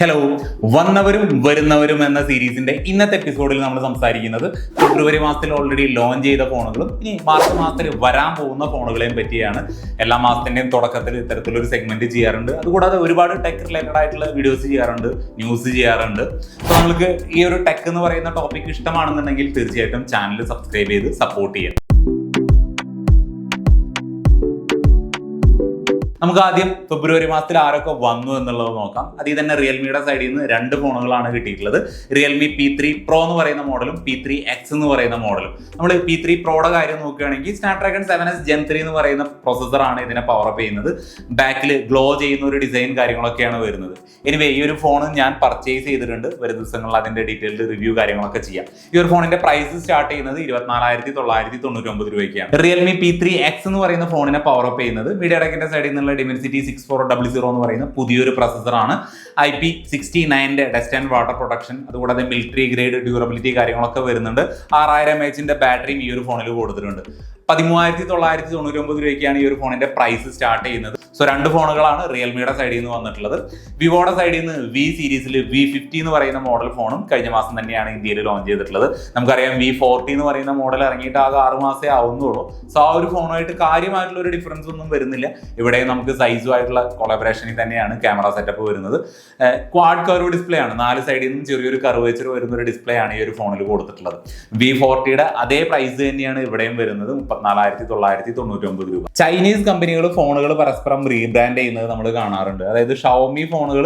Hello വന്നവരും വരുന്നവരും എന്ന സീരീസിന്റെ ഇന്നത്തെ എപ്പിസോഡിൽ നമ്മൾ സംസാരിക്കുന്നത് ഫെബ്രുവരി മാസത്തിൽ ഓൾറെഡി ലോഞ്ച് ചെയ്ത ഫോണുകളും ഇനി മാർച്ച് മാസത്തിൽ വരാൻ പോകുന്ന ഫോണുകളെയും പറ്റിയാണ്. എല്ലാ മാസത്തിന്റെയും തുടക്കത്തിൽ ഇത്തരത്തിലൊരു സെഗ്മെന്റ് ചെയ്യാറുണ്ട്. അതുകൂടാതെ ഒരുപാട് ടെക് റിലേറ്റഡ് ആയിട്ടുള്ള വീഡിയോസ് ചെയ്യാറുണ്ട് ന്യൂസ് ചെയ്യാറുണ്ട്. അപ്പോൾ നിങ്ങൾക്ക് ഈ ഒരു ടെക് എന്ന് പറയുന്ന ടോപ്പിക് ഇഷ്ടമാണെന്നുണ്ടെങ്കിൽ തീർച്ചയായിട്ടും ചാനൽ സബ്സ്ക്രൈബ് ചെയ്ത് സപ്പോർട്ട് ചെയ്യാം നമുക്ക് ആദ്യം ഫെബ്രുവരി മാസത്തിൽ ആരൊക്കെ വന്നു എന്നുള്ളത് നോക്കാം. അതിൽ തന്നെ റിയൽമിയുടെ സൈഡിൽ നിന്ന് രണ്ട് ഫോണുകളാണ് കിട്ടിയിട്ടുള്ളത്. റിയൽമി പി ത്രീ പ്രോ എന്ന് പറയുന്ന മോഡലും പി ത്രീ എക്സ് എന്ന് പറയുന്ന മോഡലും നമ്മൾ പി ത്രീ പ്രോയുടെ കാര്യം നോക്കുകയാണെങ്കിൽ Snapdragon seven S gen three എന്ന് പറയുന്ന പ്രോസസ്സറാണ് ഇതിനെ പവർ അപ്പ് ചെയ്യുന്നത്. ബാക്കിൽ ഗ്ലോ ചെയ്യുന്ന ഒരു ഡിസൈൻ കാര്യങ്ങളൊക്കെയാണ് വരുന്നത്. എനിവേ ഈ ഒരു ഫോൺ ഞാൻ പർച്ചേസ് ചെയ്തിട്ടുണ്ട്. വരും ദിവസങ്ങളിൽ അതിന്റെ ഡീറ്റെയിൽഡ് റിവ്യൂ കാര്യങ്ങളൊക്കെ ചെയ്യാം. ഈ ഒരു ഫോണിന്റെ പ്രൈസ് സ്റ്റാർട്ട് ചെയ്യുന്നത് ഇരുപത്തിനാലായിരത്തി തൊള്ളായിരത്തി തൊണ്ണൂറ്റി ഒമ്പത് രൂപയ്ക്കാണ്. റിയൽമി പി ത്രീ എക്സ് എന്ന് പറയുന്ന ഫോണിനെ പവർ അപ്പ് ചെയ്യുന്നത്. മീഡിയ ടെക്കിന്റെ സൈഡിൽ നിന്നുള്ള dimensity six four double zero എന്ന് പറയുന്ന പുതിയൊരു പ്രൊസസ്സറാണ് ഐ പി സിക്സ്റ്റി നയന്റെ ഡസ്റ്റ് ആൻഡ് വാട്ടർ പ്രൊട്ടക്ഷൻ അതുകൂടാതെ മിലിറ്ററി ഗ്രേഡ് ഡ്യൂറബിലിറ്റി കാര്യങ്ങളൊക്കെ വരുന്നുണ്ട്. ആറായിരം എച്ചിന്റെ ബാറ്ററിയും ഈ ഒരു ഫോണിൽ കൊടുത്തിട്ടുണ്ട്. പതിമൂവായിരത്തി തൊള്ളായിരത്തി തൊണ്ണൂറ്റി ഒമ്പത് രൂപയ്ക്കാണ് ഈ ഒരു ഫോണിന്റെ പ്രൈസ് സ്റ്റാർട്ട് ചെയ്യുന്നത്. സോ രണ്ട് ഫോണുകളാണ് റിയൽമിയുടെ സൈഡിൽ നിന്ന് വന്നിട്ടുള്ളത്. വിവോയുടെ സൈഡിൽ നിന്ന് വി സീരീസിൽ വി ഫിഫ്റ്റി എന്ന് പറയുന്ന മോഡൽ ഫോണും കഴിഞ്ഞ മാസം തന്നെയാണ് ഇന്ത്യയിൽ ലോഞ്ച് ചെയ്തിട്ടുള്ളത്. നമുക്കറിയാം വി ഫോർട്ടി എന്ന് പറയുന്ന മോഡൽ ഇറങ്ങിയിട്ട് ആകെ ആറ് മാസേ ആവുന്നുള്ളൂ. സോ ആ ഒരു ഫോണുമായിട്ട് കാര്യമായിട്ടുള്ള ഒരു ഡിഫറൻസ് ഒന്നും വരുന്നില്ല. ഇവിടെ നമുക്ക് സൈസുമായിട്ടുള്ള കൊളാബറേഷനിൽ തന്നെയാണ് ക്യാമറ സെറ്റപ്പ് വരുന്നത്. ക്വാഡ് കർവ് ഡിസ്പ്ലേ ആണ്. നാല് സൈഡിൽ നിന്നും ചെറിയൊരു കർവേച്ചർ വരുന്ന ഒരു ഡിസ്പ്ലേ ആണ് ഈ ഒരു ഫോണിൽ കൊടുത്തിട്ടുള്ളത്. വി ഫോർട്ടിയുടെ അതേ പ്രൈസ് തന്നെയാണ് ഇവിടെയും വരുന്നത്. മുപ്പത്തിനാലായിരത്തി തൊള്ളായിരത്തി തൊണ്ണൂറ്റി ഒമ്പത് രൂപ. ചൈനീസ് കമ്പനികൾ ഫോണുകൾ പരസ്പരം റീബ്രാൻഡ് ചെയ്യുന്നത് നമ്മൾ കാണാറുണ്ട്. അതായത് ഷവോമി ഫോണുകൾ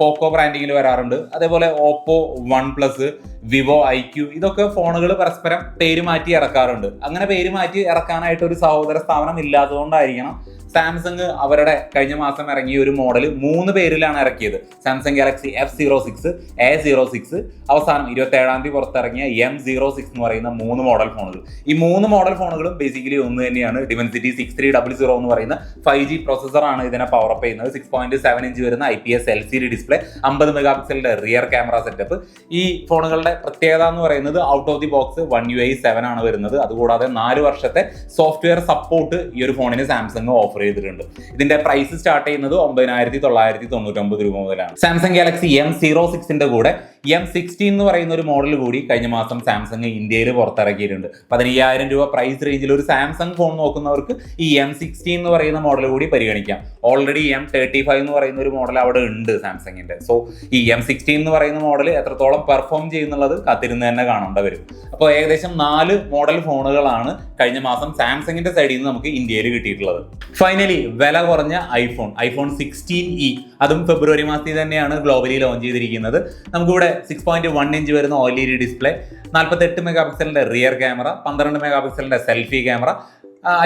പോക്കോ ബ്രാൻഡിങ്ങിൽ വരാറുണ്ട്. അതേപോലെ Oppo one plus Vivo I Q ഇതൊക്കെ ഫോണുകൾ പരസ്പരം പേര് മാറ്റി ഇറക്കാറുണ്ട്. അങ്ങനെ പേര് മാറ്റി ഇറക്കാനായിട്ട് ഒരു സഹോദര സ്ഥാപനം ഇല്ലാത്തതുകൊണ്ടായിരിക്കണം സാംസങ് അവരുടെ കഴിഞ്ഞ മാസം ഇറങ്ങിയ ഒരു മോഡൽ മൂന്ന് പേരിലാണ് ഇറക്കിയത്. Samsung Galaxy F zero six A zero six അവസാനം ഇരുപത്തി ഏഴാം തീയതി പുറത്തിറങ്ങിയ എം സീറോ സിക്സ് എന്ന് പറയുന്ന മൂന്ന് മോഡൽ ഫോണുകൾ. ഈ മൂന്ന് മോഡൽ ഫോണുകളും ബേസിക്കലി ഒന്ന് തന്നെയാണ്. Dimensity six three double zero എന്ന് പറയുന്ന ഫൈവ് ജി പ്രൊസസ്സറാണ് ഇതിനെ പവർ അപ്പ് ചെയ്യുന്നത്. സിക്സ് പോയിന്റ് സെവൻ ഇഞ്ച് വരുന്ന I P S L C D display അമ്പത് മെഗാ പിക്സലിന്റെ റിയർ ക്യാമറ സെറ്റപ്പ് ഈ ഫോണുകളുടെ പ്രത്യേകത എന്ന് പറയുന്നത് out of the box one U I seven ആണ് വരുന്നത്. അതുകൂടാതെ നാല് വർഷത്തെ സോഫ്റ്റ്വെയർ സപ്പോർട്ട് ഈ ഒരു ഫോണിന് സാംസങ് ഓഫർ ചെയ്തിട്ടുണ്ട്. ഇതിന്റെ പ്രൈസ് സ്റ്റാർട്ട് ചെയ്യുന്നത് ഒമ്പതിനായിരത്തി തൊള്ളായിരത്തി തൊണ്ണൂറ്റൊമ്പത് രൂപ മുതലാണ്. സാംസങ് ഗാലക്സി എം സീറോ സിക്സിന്റെ കൂടെ എം സിക്സ്റ്റീൻ എന്ന് പറയുന്ന ഒരു മോഡൽ കൂടി കഴിഞ്ഞ മാസം സാംസങ് ഇന്ത്യയിൽ പുറത്തിറക്കിയിട്ടുണ്ട്. പതിനയ്യായിരം രൂപ പ്രൈസ് റേഞ്ചിൽ ഒരു സാംസങ് ഫോൺ നോക്കുന്നവർക്ക് ഈ എം സിക്സ്റ്റീൻ എന്ന് പറയുന്ന മോഡൽ കൂടി പരിഗണിക്കാം. ഓൾറെഡി എം തേർട്ടി ഫൈവ് എന്ന് പറയുന്ന ഒരു മോഡൽ അവിടെ ഉണ്ട് സാംസങ്ങിന്റെ സോ ഈ എം സിക്സ്റ്റീൻ എന്ന് പറയുന്ന മോഡൽ എത്രത്തോളം പെർഫോം ചെയ്യുന്നുള്ളത് കാത്തിരുന്ന് തന്നെ കാണേണ്ട വരും. അപ്പോൾ ഏകദേശം നാല് മോഡൽ ഫോണുകളാണ് കഴിഞ്ഞ മാസം സാംസങ്ങിന്റെ സൈഡിൽ നിന്ന് നമുക്ക് ഇന്ത്യയിൽ കിട്ടിയിട്ടുള്ളത്. ഫൈനലി വില കുറഞ്ഞ ഐഫോൺ ഐഫോൺ സിക്സ്റ്റീൻ ഇ അതും ഫെബ്രുവരി മാസത്തിൽ തന്നെയാണ് ഗ്ലോബലി ലോഞ്ച് ചെയ്തിരിക്കുന്നത്. നമുക്കിവിടെ സിക്സ് പോയിന്റ് വൺ ഇഞ്ച് വരുന്ന ഒ എൽ ഡി ഡിസ്പ്ലേ നാൽപ്പത്തെട്ട് മെഗാ പിക്സലിന്റെ റിയർ ക്യാമറ പന്ത്രണ്ട് മെഗാ പിക്സലിന്റെ സെൽഫി ക്യാമറ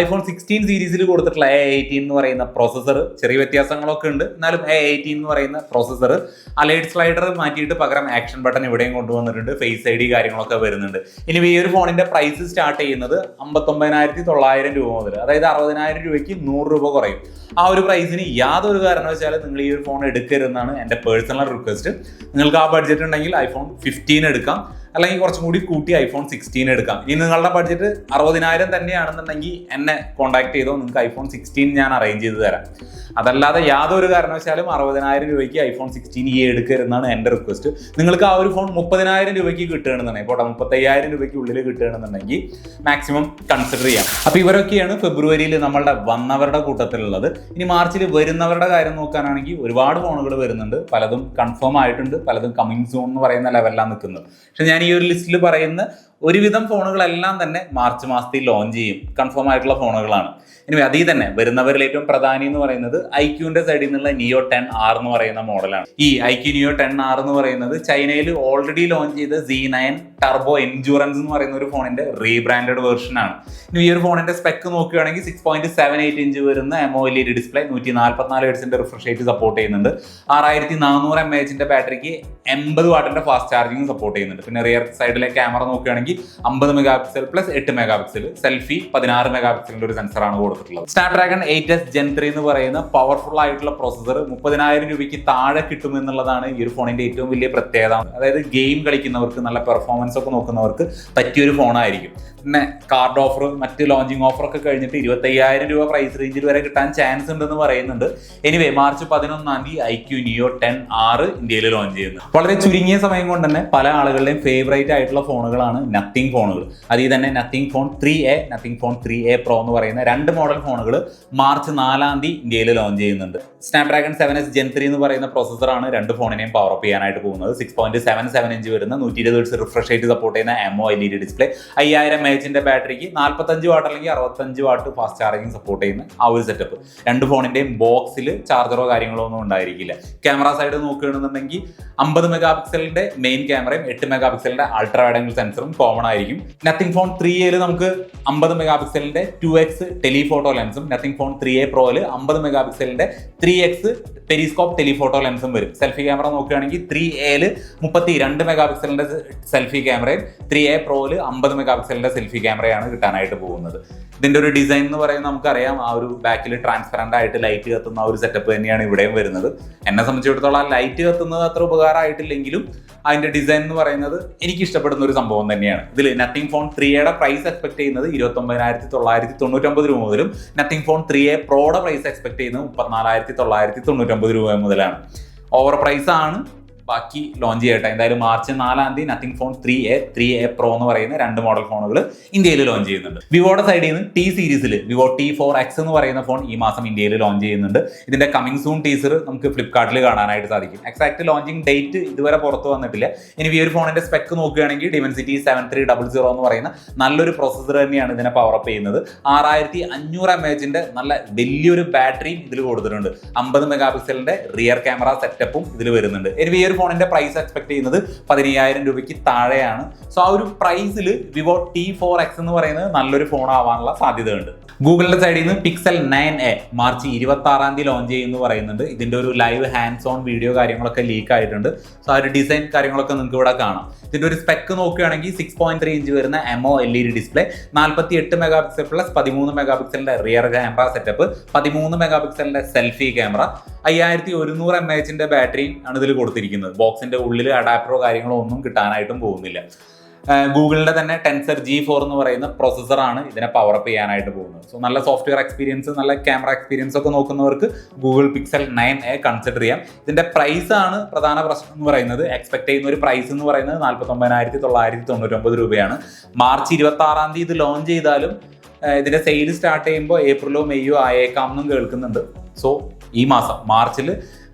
ഐഫോൺ സിക്സ്റ്റീൻ സീരീസിൽ കൊടുത്തിട്ടുള്ള എ എയ്റ്റീൻ എന്ന് പറയുന്ന പ്രോസസ്സർ ചെറിയ വ്യത്യാസങ്ങളൊക്കെ ഉണ്ട്. എന്നാലും എ എയ്റ്റീൻ എന്ന് പറയുന്ന പ്രോസസ്സർ അലൈഡ് സ്ലൈഡർ മാറ്റിയിട്ട് പകരം ആക്ഷൻ ബട്ടൺ ഇവിടെയും കൊണ്ടുവന്നിട്ടുണ്ട്. ഫേസ് ഐ ഡി കാര്യങ്ങളൊക്കെ വരുന്നുണ്ട്. ഇനി ഈ ഒരു ഫോണിന്റെ പ്രൈസ് സ്റ്റാർട്ട് ചെയ്യുന്നത് അമ്പത്തൊമ്പതിനായിരത്തി തൊള്ളായിരം രൂപ മുതൽ അതായത് അറുപതിനായിരം രൂപയ്ക്ക് നൂറ് രൂപ കുറയും. ആ ഒരു പ്രൈസിന് യാതൊരു കാരണവശാലും നിങ്ങൾ ഈ ഒരു ഫോൺ എടുക്കരുതെന്നാണ് എന്റെ പേഴ്സണൽ റിക്വസ്റ്റ് നിങ്ങൾക്ക് ആ ബഡ്ജറ്റ് ഉണ്ടെങ്കിൽ ഐഫോൺ ഫിഫ്റ്റീൻ എടുക്കാം. അല്ലെങ്കിൽ കുറച്ചും കൂടി കൂട്ടി ഐഫോൺ സിക്സ്റ്റീൻ എടുക്കാം. ഇനി നിങ്ങളുടെ ബഡ്ജറ്റ് അറുപതിനായിരം തന്നെയാണെന്നുണ്ടെങ്കിൽ എന്നെ കോൺടാക്ട് ചെയ്തോ നിങ്ങൾക്ക് ഐഫോൺ സിക്സ്റ്റീൻ ഞാൻ അറേഞ്ച് ചെയ്ത് തരാം. അതല്ലാതെ യാതൊരു കാരണവശാലും അറുപതിനായിരം രൂപയ്ക്ക് ഐഫോൺ സിക്സ്റ്റീൻ ഇ എടുക്കരുതെന്നാണ് എന്റെ റിക്വസ്റ്റ് നിങ്ങൾക്ക് ആ ഒരു ഫോൺ മുപ്പതിനായിരം രൂപയ്ക്ക് കിട്ടുകയാണെന്നുണ്ടെങ്കിൽ പോട്ടെ മുപ്പത്തയ്യായിരം രൂപയ്ക്ക് ഉള്ളിൽ കിട്ടുകയാണെന്നുണ്ടെങ്കിൽ മാക്സിമം കൺസിഡർ ചെയ്യാം. അപ്പോൾ ഇവരൊക്കെയാണ് ഫെബ്രുവരിയിൽ നമ്മളുടെ വന്നവരുടെ കൂട്ടത്തിലുള്ളത്. ഇനി മാർച്ചിൽ വരുന്നവരുടെ കാര്യം നോക്കാനാണെങ്കിൽ ഒരുപാട് ഫോണുകൾ വരുന്നുണ്ട്. പലതും കൺഫേം ആയിട്ടുണ്ട്. പലതും കമ്മിങ് സോൺ എന്ന് പറയുന്ന ലെവലിലാണ് നിൽക്കുന്നത്. പക്ഷെ ഞാൻ ഈ ഒരു ലിസ്റ്റിൽ പറയുന്ന ഒരുവിധം ഫോണുകളെല്ലാം തന്നെ മാർച്ച് മാസത്തിൽ ലോഞ്ച് ചെയ്യും. കൺഫേം ആയിട്ടുള്ള ഫോണുകളാണ്. ഇനി അതിൽ തന്നെ വരുന്നവരിൽ ഏറ്റവും പ്രധാനി എന്ന് പറയുന്നത് ഐക്യുവിന്റെ സൈഡിൽ നിന്നുള്ള നിയോ ടെൻ ആർ എന്ന് പറയുന്ന മോഡലാണ് ഈ ഐക്യു നിയോ ടെൻ ആർ എന്ന് പറയുന്നത് ചൈനയിൽ ഓൾറെഡി ലോഞ്ച് ചെയ്ത സി നയൻ ടർബോ എൻജൂറൻസ് എന്ന് പറയുന്ന ഒരു ഫോണിന്റെ റീബ്രാൻഡഡ് ആണ്. ഇനി ഈ ഒരു ഫോണിന്റെ സ്പെക്ക് നോക്കുകയാണെങ്കിൽ six point seven eight inch വരുന്ന എമോ എൽ ഇ ഡിസ്പ്ലേ നൂറ്റി നാൽപ്പത്തിനാല് ഹെഡ്സിന്റെ റിഫ്രഷ് റേറ്റ് സപ്പോർട്ട് ചെയ്യുന്നുണ്ട്. ആറായിരത്തി നാനൂറ് എം എച്ചിന്റെ ബാറ്ററിക്ക് എൺപത് വാട്ടിന്റെ ഫാസ്റ്റ് ചാർജിങ് സപ്പോർട്ട് ചെയ്യുന്നുണ്ട്. പിന്നെ റിയർ സൈഡിലെ ക്യാമറ നോക്കുകയാണെങ്കിൽ നോക്കുകയാണെങ്കിൽ അമ്പത് മെഗാ പിക്സൽ പ്ലസ് എട്ട് മെഗാ പിക്സൽ സെൽഫി പതിനാറ് മെഗാ പിക്സലിന്റെ ഒരു സെൻസറാണ് കൊടുത്തിട്ടുള്ളത്. Snapdragon eight S gen three എന്ന് പറയുന്ന പവർഫുൾ ആയിട്ടുള്ള പ്രോസസർ മുപ്പതിനായിരം രൂപയ്ക്ക് താഴെ കിട്ടും എന്നുള്ളതാണ് ഈ ഒരു ഫോണിന്റെ ഏറ്റവും വലിയ പ്രത്യേകത. അതായത് ഗെയിം കളിക്കുന്നവർക്ക് നല്ല പെർഫോമൻസ് ഒക്കെ നോക്കുന്നവർക്ക് പറ്റിയൊരു ഫോണായിരിക്കും പിന്നെ കാർഡ് ഓഫർ മറ്റ് ലോഞ്ചിങ് ഓഫർ ഒക്കെ കഴിഞ്ഞിട്ട് ഇരുപത്തയ്യായിരം രൂപ പ്രൈസ് റേഞ്ചിൽ വരെ കിട്ടാൻ ചാൻസ് ഉണ്ടെന്ന് പറയുന്നുണ്ട്. എനിവേ മാർച്ച് പതിനൊന്നാം തീയതി ഐ ക്യു നിയോ ടെൻ ആറ് ഇന്ത്യയിൽ ലോഞ്ച് ചെയ്യുന്നു വളരെ ചുരുങ്ങിയ സമയം കൊണ്ട് തന്നെ പല ആളുകളുടെയും ഫേവറേറ്റ് ആയിട്ടുള്ള ഫോണുകളാണ് നത്തിങ് ഫോണുകൾ അതിൽ തന്നെ nothing phone three A nothing phone three A pro എന്ന് പറയുന്ന രണ്ട് മോഡൽ ഫോണുകൾ മാർച്ച് നാലാം തീയതി ഇന്ത്യയിൽ ലോഞ്ച് ചെയ്യുന്നുണ്ട്. Snapdragon seven S gen three എന്ന് പറയുന്ന പ്രോസസ്സറാണ് രണ്ട് ഫോണിനെയും പവർ അപ്പ് ചെയ്യാനായിട്ട് പോകുന്നത്. Six point seven seven inch വരുന്ന നൂറ്റി ഇരുപത് ഹെർട്സ് റിഫ്രഷ് ആയിട്ട് സപ്പോർട്ട് ചെയ്യുന്ന AMO L E D display അയ്യായിരം എച്ചിന്റെ ബാറ്ററിക്ക് നാൽപ്പത്തഞ്ച് വാട്ട് അല്ലെങ്കിൽ അറുപത്തഞ്ച് വാട്ട് ഫാസ്റ്റ് ചാർജിംഗ് സപ്പോർട്ട് ചെയ്യുന്ന ആ ഒരു സെറ്റപ്പ് രണ്ട് ഫോണിന്റെയും ബോക്സിൽ ചാർജറോ കാര്യങ്ങളോ ഒന്നും ഉണ്ടായിരിക്കില്ല. ക്യാമറ സൈഡ് നോക്കുകയാണെന്നുണ്ടെങ്കിൽ അമ്പത് മെഗാ പിക്സലിന്റെ മെയിൻ ക്യാമറയും എട്ട് മെഗാ പിക്സലിന്റെ അൾട്രാ ആംഗിൾ സെൻസറും കോമൺ ആയിരിക്കും. നത്തിങ് ഫോൺ ത്രീ എയിൽ നമുക്ക് അമ്പത് മെഗാ പിക്സലിന്റെ ടു എക്സ് ടെലിഫോട്ടോ ലെൻസും നത്തിങ് ഫോൺ ത്രീ എ പ്രോയിൽ അമ്പത് മെഗാ പിക്സലിന്റെ ത്രീ എക്സ് പെരിസ്കോപ്പ് ടെലിഫോട്ടോ ലെൻസും വരും. സെൽഫി ക്യാമറ നോക്കുകയാണെങ്കിൽ ത്രീ എയിൽ മുപ്പത്തി രണ്ട് മെഗാ പിക്സലിന്റെ സെൽഫി ക്യാമറയും ത്രീ എ പ്രോയിൽ അമ്പത് മെഗാ പിക്സലിന്റെ സെൽഫി ക്യാമറയാണ് കിട്ടാനായിട്ട് പോകുന്നത്. ഇതിന്റെ ഒരു ഡിസൈൻ എന്ന് പറയുന്നത് നമുക്കറിയാം. ആ ഒരു ബാക്കിൽ ട്രാൻസ്പെറന്റ് ആയിട്ട് ലൈറ്റ് കത്തുന്ന ഒരു സെറ്റപ്പ് തന്നെയാണ് ഇവിടെയും വരുന്നത്. എന്നെ സംബന്ധിച്ചിടത്തോളം ലൈറ്റ് കത്തുന്നത് അത്ര ഉപകാരമായിട്ടില്ലെങ്കിലും അതിന്റെ ഡിസൈൻ എന്ന് പറയുന്നത് എനിക്ക് ഇഷ്ടപ്പെടുന്ന ഒരു സംഭവം തന്നെയാണ്. ഇതിൽ നത്തിങ് ഫോൺ ത്രീയുടെ പ്രൈസ് എക്സ്പെക്ട് ചെയ്യുന്നത് ഇരുപത്തൊമ്പതിനായിരത്തി തൊള്ളായിരത്തി തൊണ്ണൂറ്റൊമ്പത് രൂപ മുതലും നത്തിങ് ഫോൺ ത്രീ എ പ്രോയുടെ പ്രൈസ് എക്സ്പെക്ട് ചെയ്യുന്നത് മുപ്പത്തിനാലായിരത്തി തൊള്ളായിരത്തി തൊണ്ണൂറ്റൊമ്പത് രൂപ മുതലാണ്. ഓവർ പ്രൈസ് ആണ്. ബാക്കി ലോഞ്ച് ചെയ്യട്ടെ. എന്തായാലും മാർച്ച് നാലാം തീയതി nothing phone three A three A pro എന്ന് പറയുന്ന രണ്ട് മോഡൽ ഫോണുകൾ ഇന്ത്യയിൽ ലോഞ്ച് ചെയ്യുന്നുണ്ട്. വിവോയുടെ സൈഡിൽ നിന്ന് ടി സീരീസിൽ വിവോ ടി ഫോർ എക്സ് എന്ന് പറയുന്ന ഫോൺ ഈ മാസം ഇന്ത്യയിൽ ലോഞ്ച് ചെയ്യുന്നുണ്ട്. ഇതിന്റെ കമ്മിങ് സൂൺ ടീസർ നമുക്ക് ഫ്ലിപ്കാർട്ടിൽ കാണാനായിട്ട് സാധിക്കും. എക്സാക്ട് ലോഞ്ചിങ് ഡേറ്റ് ഇതുവരെ പുറത്ത് വന്നിട്ടില്ല. ഇനി ഈ ഒരു ഫോണിന്റെ സ്പെക്ക് നോക്കുകയാണെങ്കിൽ dimensity seven three double zero എന്ന് പറയുന്ന നല്ലൊരു പ്രോസസ്സർ തന്നെയാണ് ഇതിനെ പവർ അപ്പ് ചെയ്യുന്നത്. ആറായിരത്തി അഞ്ഞൂറ് എം എച്ചിന്റെ നല്ല വലിയൊരു ബാറ്ററിയും ഇതിൽ കൊടുത്തിട്ടുണ്ട്. അമ്പത് മെഗാ പിക്സലിന്റെ റിയർ ക്യാമറ സെറ്റപ്പും ഇതിൽ വരുന്നുണ്ട്. ഇനി ഈ ഒരു ഫോണിന്റെ പ്രൈസ് എക്സ്പെക്ട് ചെയ്യുന്നത് പതിനയ്യായിരം രൂപയ്ക്ക് താഴെയാണ്. സോ ആ ഒരു പ്രൈസിൽ വിവോ ടി ഫോർ എക്സ് എന്ന് പറയുന്നത് നല്ലൊരു ഫോൺ ആവാനുള്ള സാധ്യതയുണ്ട്. ഗൂഗിളിന്റെ സൈഡിൽ നിന്ന് പിക്സൽ നയൻ എ മാർച്ച് ഇരുപത്തി ആറാം തീയതി ലോഞ്ച് ചെയ്യുമെന്ന് പറയുന്നുണ്ട്. ഇതിന്റെ ഒരു ലൈവ് ഹാൻഡ്സ് ഓൺ വീഡിയോ കാര്യങ്ങളൊക്കെ ലീക്ക് ആയിട്ടുണ്ട്. സോ ആ ഒരു ഡിസൈൻ കാര്യങ്ങളൊക്കെ നിങ്ങൾക്ക് ഇവിടെ കാണാം. ഇതിന്റെ ഒരു സ്പെക്ക് നോക്കുകയാണെങ്കിൽ സിക്സ് പോയിന്റ് ത്രീ ഇഞ്ച് വരുന്ന AMO L E D display നാൽപ്പത്തി എട്ട് മെഗാ പിക്സൽ പ്ലസ് പതിമൂന്ന് മെഗാ പിക്സലിന്റെ റിയർ ക്യാമറ സെറ്റപ്പ് പതിമൂന്ന് മെഗാ പിക്സലിന്റെ സെൽഫി ക്യാമറ അയ്യായിരത്തി ഒരുന്നൂറ് എം എച്ചിന്റെ ബാറ്ററിയും ആണ് ഇതിൽ കൊടുത്തിരിക്കുന്നത്. ബോക്സിന്റെ ഉള്ളിൽ അഡാപ്റ്ററോ കാര്യങ്ങളോ ഒന്നും കിട്ടാനായിട്ടും പോകുന്നില്ല. ഗൂഗിളിന്റെ തന്നെ ടെൻസർ ജി ഫോർ എന്ന് പറയുന്ന പ്രോസസ്സറാണ് ഇതിനെ പവർ അപ്പ് ചെയ്യാനായിട്ട് പോകുന്നത്. സോ നല്ല സോഫ്റ്റ്വെയർ എക്സ്പീരിയൻസ് നല്ല ക്യാമറ എക്സ്പീരിയൻസ് ഒക്കെ നോക്കുന്നവർക്ക് Google Pixel nine A consider ചെയ്യാം. ഇതിന്റെ പ്രൈസ് ആണ് പ്രധാന പ്രശ്നം എന്ന് പറയുന്നത്. എക്സ്പെക്ട് ചെയ്യുന്ന ഒരു പ്രൈസ് എന്ന് പറയുന്നത് നാൽപ്പത്തൊമ്പതിനായിരത്തി തൊള്ളായിരത്തി തൊണ്ണൂറ്റൊമ്പത് രൂപയാണ്. മാർച്ച് ഇരുപത്തി ആറാം തീയതി ഇത് ലോഞ്ച് ചെയ്താലും ഇതിന്റെ സെയിൽ സ്റ്റാർട്ട് ചെയ്യുമ്പോൾ ഏപ്രിലോ മെയ്യോ ആയേക്കാം എന്നും കേൾക്കുന്നുണ്ട്. സോ ഈ മാസം മാർച്ചിൽ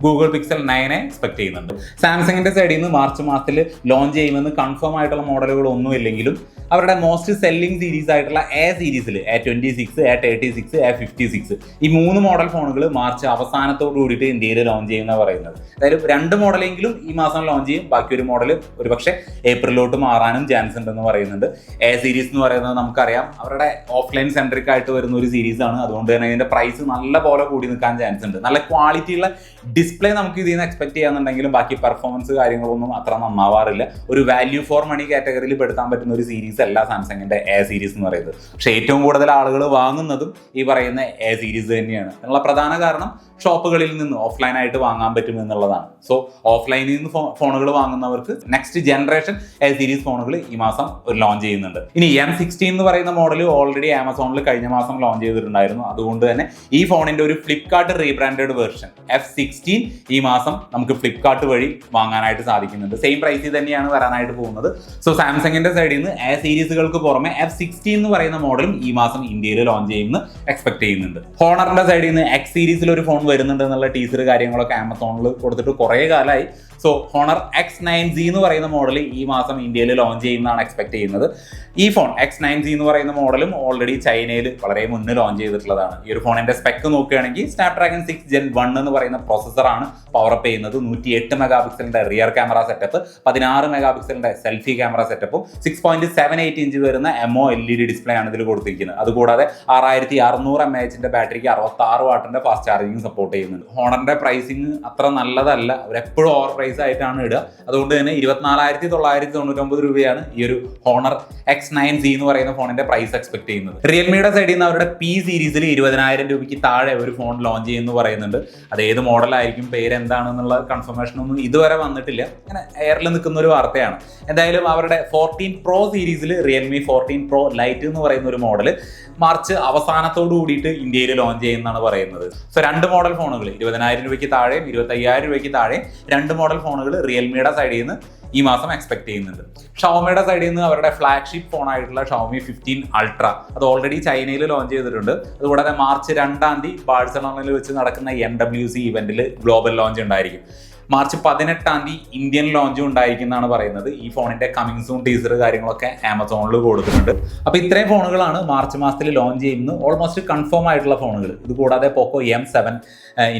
ഗൂഗിൾ പിക്സൽ നയനെ എക്സ്പെക്ട് ചെയ്യുന്നുണ്ട്. സാംസങ്ങിന്റെ സൈഡിൽ നിന്ന് മാർച്ച് മാസത്തിൽ ലോഞ്ച് ചെയ്യുമെന്ന് കൺഫേം ആയിട്ടുള്ള മോഡലുകൾ ഒന്നും ഇല്ലെങ്കിലും അവരുടെ മോസ്റ്റ് സെല്ലിംഗ് സീരീസ് ആയിട്ടുള്ള എ സീരീസിൽ A twenty six A thirty six A fifty six ഈ മൂന്ന് മോഡൽ ഫോണുകൾ മാർച്ച് അവസാനത്തോട് കൂടിയിട്ട് ഇന്ത്യയിൽ ലോഞ്ച് ചെയ്യുന്ന പറയുന്നത്. അതായത് രണ്ട് മോഡലെങ്കിലും ഈ മാസം ലോഞ്ച് ചെയ്യും. ബാക്കി ഒരു മോഡൽ ഒരു പക്ഷേ ഏപ്രിലോട്ട് മാറാനും ചാൻസ് ഉണ്ടെന്ന് പറയുന്നുണ്ട്. എ സീരീസ് എന്ന് പറയുന്നത് നമുക്കറിയാം. അവരുടെ ഓഫ്ലൈൻ സെൻട്രിക് ആയിട്ട് വരുന്ന ഒരു സീരീസ് ആണ്. അതുകൊണ്ട് തന്നെ ഇതിന്റെ പ്രൈസ് നല്ല പോലെ കൂടി നിൽക്കാൻ ചാൻസ് ഉണ്ട്. നല്ല ക്വാളിറ്റിയുള്ള ഡിസ്പ്ലേ നമുക്ക് ഇതിൽ നിന്ന് എക്സ്പെക്ട് ചെയ്യാന്നുണ്ടെങ്കിലും ബാക്കി പെർഫോമൻസ് കാര്യങ്ങളൊന്നും അത്ര നന്നാവാറില്ല. ഒരു വാല്യൂ ഫോർ മണി കാറ്റഗറിയിൽ പെടുത്താൻ പറ്റുന്ന ഒരു സീരീസ് അല്ല സാംസങ്ങിന്റെ എ സീരീസ് എന്ന് പറയുന്നത്. പക്ഷെ ഏറ്റവും കൂടുതൽ ആളുകൾ വാങ്ങുന്നതും ഈ പറയുന്ന എ സീരീസ് തന്നെയാണ്. അതിനുള്ള പ്രധാന കാരണം ഷോപ്പുകളിൽ നിന്ന് ഓഫ്ലൈൻ ആയിട്ട് വാങ്ങാൻ പറ്റും എന്നുള്ളതാണ്. സോ ഓഫ്ലൈനിൽ നിന്ന് ഫോണുകൾ വാങ്ങുന്നവർക്ക് നെക്സ്റ്റ് ജനറേഷൻ എ സീരീസ് ഫോണുകൾ ഈ മാസം ഒരു ലോഞ്ച് ചെയ്യുന്നുണ്ട്. ഇനി എം സിക്സ്റ്റീൻ എന്ന് പറയുന്ന മോഡൽ ഓൾറെഡി ആമസോണിൽ കഴിഞ്ഞ മാസം ലോഞ്ച് ചെയ്തിട്ടുണ്ടായിരുന്നു. അതുകൊണ്ട് തന്നെ ഈ ഫോണിന്റെ ഒരു Flipkart rebranded version F sixteen ഈ മാസം നമുക്ക് ഫ്ലിപ്കാർട്ട് വഴി വാങ്ങാനായിട്ട് സാധിക്കുന്നുണ്ട്. സെയിം പ്രൈസിൽ തന്നെയാണ് വരാനായിട്ട് പോകുന്നത്. സോ സാംസങ്ങിന്റെ സൈഡിൽ നിന്ന് എ സീരീസുകൾക്ക് പുറമെ എഫ് സിക്സ്റ്റീൻ എന്ന് പറയുന്ന മോഡലും ഈ മാസം ഇന്ത്യയിൽ ലോഞ്ച് ചെയ്യുമെന്ന് എക്സ്പെക്ട് ചെയ്യുന്നുണ്ട്. ഹോണറിന്റെ സൈഡിൽ നിന്ന് എക്സ് സീരീസിൽ ഒരു ഫോൺ വരുന്നുണ്ട് എന്നുള്ള ടീസർ കാര്യങ്ങളൊക്കെ ആമസോണിൽ കൊടുത്തിട്ട് കുറേ കാലമായി. So Honor X nine C എന്ന് പറയുന്ന മോഡൽ ഈ മാസം ഇന്ത്യയിൽ ലോഞ്ച് ചെയ്യുന്നതാണ് എക്സ്പെക്ട് ചെയ്യുന്നത്. ഈ ഫോൺ എക്സ് നയൻ സി എന്ന് പറയുന്ന മോഡലും ഓൾറെഡി ചൈനയിൽ വളരെ മുന്നേ ലോഞ്ച് ചെയ്തിട്ടുള്ളതാണ്. ഈ ഒരു ഫോണിന്റെ സ്പെക്ക് നോക്കുകയാണെങ്കിൽ സ്നാപ്ഡ്രാഗൺ സിക്സ് ജെൻ വൺ എന്ന് പറയുന്ന പ്രോസസ്സറാണ് പവർ അപ്പ് ചെയ്യുന്നത്. നൂറ്റി എട്ട് മെഗാ പിക്സലിന്റെ റിയർ ക്യാമറ സെറ്റപ്പ് പതിനാറ് മെഗാ പിക്സലിന്റെ സെൽഫി ക്യാമറ സെറ്റപ്പും six point seven eight inch വരുന്ന AMO L E D display ആണ് ഇതിൽ കൊടുത്തിരിക്കുന്നത്. അതുകൂടാതെ ആറായിരത്തി അറുന്നൂറ് എം എച്ചിന്റെ ബാറ്ററിക്ക് അറുപത്തി ആറ് വാട്ടിന്റെ ഫാസ്റ്റ് ചാർജിങ് സപ്പോർട്ട് ചെയ്യുന്നുണ്ട്. ഹോണറിന്റെ പ്രൈസിങ് അത്ര നല്ലതല്ല. അവരെപ്പോഴും ഓവർ പ്രൈസ് പ്രൈസ് ആയിട്ടാണ് ഇടുക. അതുകൊണ്ട് തന്നെ ഇരുപത്തിനാലായിരത്തി തൊള്ളായിരത്തി തൊണ്ണൂറ്റൊമ്പത് രൂപയാണ് ഈ ഒരു ഹോണർ എക്സ് നയൻ സി എന്ന് പറയുന്ന ഫോണിന്റെ പ്രൈസ് എക്സ്പെക്ട് ചെയ്യുന്നത്. റിയൽമിയുടെ സൈഡിൽ നിന്ന് അവരുടെ പി സീരീസിൽ ഇരുപതിനായിരം രൂപയ്ക്ക് താഴെ ഒരു ഫോൺ ലോഞ്ച് ചെയ്യുന്നു പറയുന്നുണ്ട്. അത് ഏത് മോഡലായിരിക്കും പേര് എന്താണെന്നുള്ള കൺഫർമേഷൻ ഒന്നും ഇതുവരെ വന്നിട്ടില്ല. അങ്ങനെ എയറിൽ നിൽക്കുന്ന ഒരു വാർത്തയാണ്. എന്തായാലും അവരുടെ ഫോർട്ടീൻ പ്രോ സീരീസിൽ റിയൽമി ഫോർട്ടീൻ പ്രോ ലൈറ്റ് എന്ന് പറയുന്ന ഒരു മോഡൽ മാർച്ച് അവസാനത്തോട് കൂടിയിട്ട് ഇന്ത്യയിൽ ലോഞ്ച് ചെയ്യുന്നതാണ് പറയുന്നത്. സോ രണ്ട് മോഡൽ ഫോണുകൾ ഇരുപതിനായിരം രൂപയ്ക്ക് താഴെയും ഇരുപത്തയ്യായിരം രൂപയ്ക്ക് താഴെ രണ്ട് മോഡൽ ഫോണുകൾ റിയൽമിയുടെ സൈഡിൽ നിന്ന് ഈ മാസം എക്സ്പെക്ട് ചെയ്യുന്നുണ്ട്. ഷവോമിയുടെ സൈഡിൽ നിന്ന് അവരുടെ ഫ്ലാഗ്ഷിപ്പ് ഫോൺ ആയിട്ടുള്ള ഷവോമി ഫിഫ്റ്റീൻ അൾട്ര അത് ഓൾറെഡി ചൈനയിൽ ലോഞ്ച് ചെയ്തിട്ടുണ്ട്. അതുകൂടാതെ മാർച്ച് രണ്ടാം തീയതി ബാഴ്സലോണയിൽ വെച്ച് നടക്കുന്ന എൻ ഡബ്ല്യു സി ഇവന്റിൽ ഗ്ലോബൽ ലോഞ്ച് ഉണ്ടായിരിക്കും. മാർച്ച് പതിനെട്ടാം തീയതി ഇന്ത്യൻ ലോഞ്ച് ഉണ്ടായിരിക്കുന്നതാണ് പറയുന്നത്. ഈ ഫോണിന്റെ കമ്മിങ് സൂൺ ടീസർ കാര്യങ്ങളൊക്കെ ആമസോണിൽ കൊടുത്തിട്ടുണ്ട്. അപ്പോൾ ഇത്രയും ഫോണുകളാണ് മാർച്ച് മാസത്തിൽ ലോഞ്ച് ചെയ്യുന്നത്. ഓൾമോസ്റ്റ് കൺഫേം ആയിട്ടുള്ള ഫോണുകൾ. ഇത് കൂടാതെ Poco M seven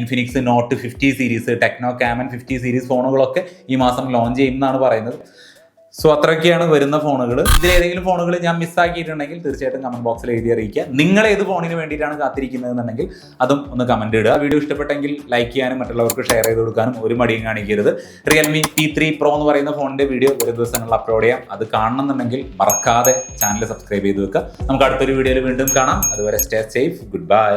Infinix Note fifty series Tecno Camon fifty series ഫോണുകളൊക്കെ ഈ മാസം ലോഞ്ച് ചെയ്യുന്നതാണ് പറയുന്നത്. സോ അത്രയൊക്കെയാണ് വരുന്ന ഫോണുകൾ ഇതിൽ ഏതെങ്കിലും ഫോണുകൾ ഞാൻ മിസ്സാക്കിയിട്ടുണ്ടെങ്കിൽ തീർച്ചയായിട്ടും കമന്റ് ബോക്സിൽ എഴുതി അറിയിക്കുക. നിങ്ങൾ ഏത് ഫോണിന് വേണ്ടിയിട്ടാണ് കാത്തിരിക്കുന്നതെന്നുണ്ടെങ്കിൽ അതും ഒന്ന് കമന്റ് ഇടുക. വീഡിയോ ഇഷ്ടപ്പെട്ടെങ്കിൽ ലൈക്ക് ചെയ്യാനും മറ്റുള്ളവർക്ക് ഷെയർ ചെയ്ത് കൊടുക്കാനും ഒരു മടിയും കാണിക്കരുത്. റിയൽമി പി ത്രീ പ്രോ എന്ന് പറയുന്ന ഫോണിന്റെ വീഡിയോ ഒരു ദിവസങ്ങളിൽ അപ്ലോഡ് ചെയ്യാം. അത് കാണണമെന്നുണ്ടെങ്കിൽ മറക്കാതെ ചാനൽ സബ്സ്ക്രൈബ് ചെയ്ത് വെക്കുക. നമുക്ക് അടുത്തൊരു വീഡിയോയിൽ വീണ്ടും കാണാം. അതുവരെ സ്റ്റേ സേഫ് ഗുഡ് ബൈ